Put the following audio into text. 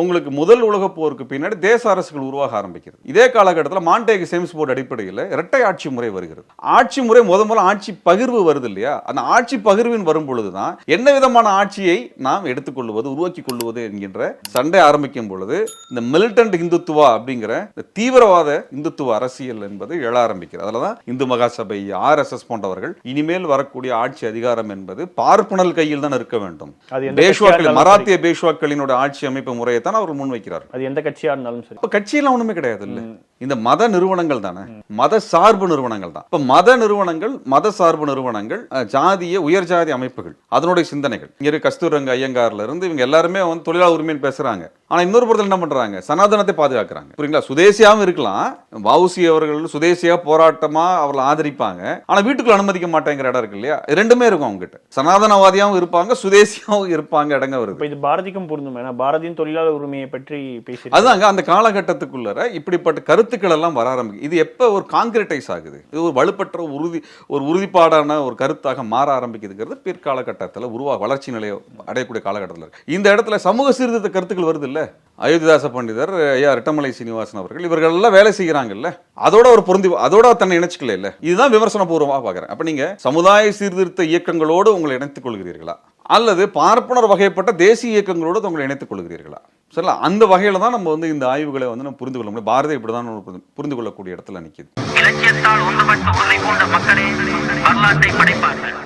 உங்களுக்கு முதல் உலகப் போருக்கு பின்னாடி தேச அரசுகள் உருவாக ஆரம்பிக்கிறது. இதே காலகட்டத்தில் மாண்டேக் சேம்ஸ் போர்டு அடிப்படையில் இரட்டை ஆட்சி முறை வருகிறது. ஆட்சி முறை முத முதல்ல ஆட்சி பகிர்வு வருது இல்லையா? அந்த ஆட்சி பகிர்வின் வரும் பொழுதுதான் என்ன விதமான ஆட்சியை நாம் எடுத்துக்கொள்வது உருவாக்கி கொள்வது என்கின்ற சண்டை ஆரம்பிக்கும் பொழுது இந்த மிலிட்டன்ட் இந்துத்துவா அப்படிங்கிற இந்த தீவிரவாத இந்துத்துவ அரசியல் என்பது எழ ஆரம்பிக்கிறது. அதில் தான் இந்து மகாசபை ஆர்எஸ்எஸ் போன்றவர்கள் இனிமேல் வரக்கூடிய ஆட்சி அதிகாரம் என்பது பார்ப்பனல் கையில் தான் இருக்க வேண்டும். பேஷ்வாக்கள் மராத்திய பேஷ்வாக்களினோட ஆட்சி அமைப்பு முறையை தான் அவர் முன்வைக்கிறார் அது எந்த கட்சியா இருந்தாலும் சரி. இப்ப கட்சியெல்லாம் ஒண்ணுமே கிடையாது இல்ல இந்த மத நிறுவனங்கள் தானே. மத சார்பு நிறுவனங்கள் தான். இப்ப மத நிறுவனங்கள் மத சார்பு நிறுவனங்கள் ஜாதிய உயர் ஜாதி அமைப்புகள் அதனுடைய சிந்தனைகள். இங்க கஸ்தூரங்க ஐயங்கார்ல இருந்து இவங்க எல்லாருமே வந்து தொழிலாளர் உரிமைன்னு பேசுறாங்க. ஆனா இன்னொரு புறத்தில் என்ன பண்றாங்க? சனாதனத்தை பாதுகாக்கிறாங்க. புரியுங்களா? சுதேசியாவும் இருக்கலாம். வவுசி அவர்கள் சுதேசியா போராட்டமா அவர்களை ஆதரிப்பாங்க. ஆனா வீட்டுக்குள்ள அனுமதிக்க மாட்டேங்கிற இடம் இருக்கு இல்லையா? ரெண்டுமே இருக்கும் அவங்க கிட்ட சனாதனவாதியாவும் இருப்பாங்க சுதேசியாவும் இருப்பாங்க இடங்க வருது. இப்ப இது பாரதிக்கும் பொருந்தும். ஏன்னா பாரதியின் தொழிலாளர் உரிமையை பற்றி பேசி அதுதாங்க அந்த காலகட்டத்துக்குள்ளர இப்படிப்பட்ட கருத்துக்கள் எல்லாம் வர ஆரம்பிக்கும் இது எப்ப ஒரு காங்கிரடைஸ் ஆகுது? இது ஒரு வலுப்பற்ற ஒரு உறுதி ஒரு உறுதிப்பாடான ஒரு கருத்தாக மாற ஆரம்பிக்குதுங்கிறது பிற்காலகட்டத்தில் உருவா வளர்ச்சி நிலையை அடையக்கூடிய காலகட்டத்தில் இருக்கு. இந்த இடத்துல சமூக சீர்திருத்த கருத்துக்கள் வருது இல்ல? அயோத்திதாச பண்டிதர் ஐயா ரெட்டமலை சீனிவாசன் அவர்கள் இவர்கள் எல்லாம் வேலை செய்கிறாங்கல்ல அதோட ஒரு பொருந்தி அதோட தன்னை இணைச்சிக்கல இல்ல இதுதான் விமர்சன பூர்வமாக பார்க்குறேன். அப்ப நீங்க சமுதாய சீர்திருத்த இயக்கங்களோடு உங்களை இணைத்துக் கொள்கிறீர்களா? அல்லது பார்ப்பனர் வகைப்பட்ட தேசிய இயக்கங்களோடு உங்களை இணைத்துக் கொள்கிறீர்களா? சரிங்களா? அந்த வகையில தான் நம்ம வந்து இந்த ஆய்வுகளை வந்து நம்ம புரிந்து கொள்ள முடியும். பாரதி இப்படிதான் தான் புரிந்து- கொள்ளக்கூடிய இடத்துல நிக்குது. இலக்கியத்தால் ஒன்றுபட்டு உன்னை போன்ற மக்களே வரலாற்றை படைப்பார்கள்.